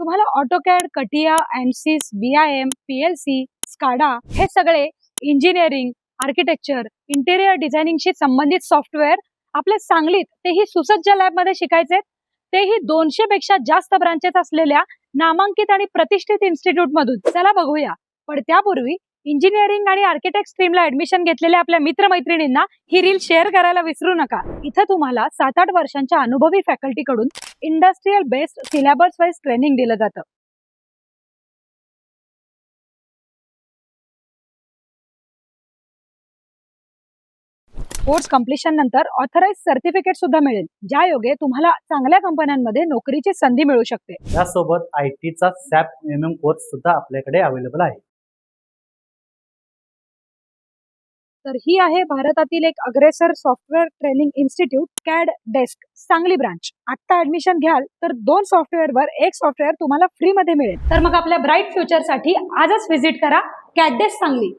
तुम्हाला AutoCAD CATIA ANSYS B I M P L C SCADA हे सगळे engineering architecture interior डिझायनिंगशी संबंधित software आपल्या सांगलीत तेही सुसज्ज लॅबमध्ये शिकायचे. तेही दोनशे पेक्षा जास्त ब्रांचेस असलेल्या नामांकित आणि प्रतिष्ठित इन्स्टिट्यूट मधून. चला बघूया. पण त्यापूर्वी इंजिनिअरिंग आणि आर्किटेक्ट स्ट्रीमला ऍडमिशन घेतलेल्या आपल्या मित्रमैत्रिणींना ही रील शेअर करायला विसरू नका. इथं तुम्हाला सात आठ वर्षांच्या अनुभवी फॅकल्टीकडून industrial based syllabus wise training दिलं जातं. कोर्स कम्प्लिशन नंतर ऑथराइज सर्टिफिकेट सुद्धा मिळेल ज्या योगे तुम्हाला चांगल्या कंपन्यांमध्ये नोकरीची संधी मिळू शकते. यासोबत आय टीचा सॅप एम एम कोर्स सुद्धा आपल्याकडे अवेलेबल आहे. तर ही आहे भारतातील एक अग्रेसर software training institute CAD desk Sangli branch आता ऍडमिशन घ्याल तर दोन सॉफ्टवेअरवर एक सॉफ्टवेअर तुम्हाला फ्रीमध्ये मिळेल. तर मग आपल्या ब्राईट फ्युचरसाठी आजच व्हिजिट करा. CAD desk Sangli.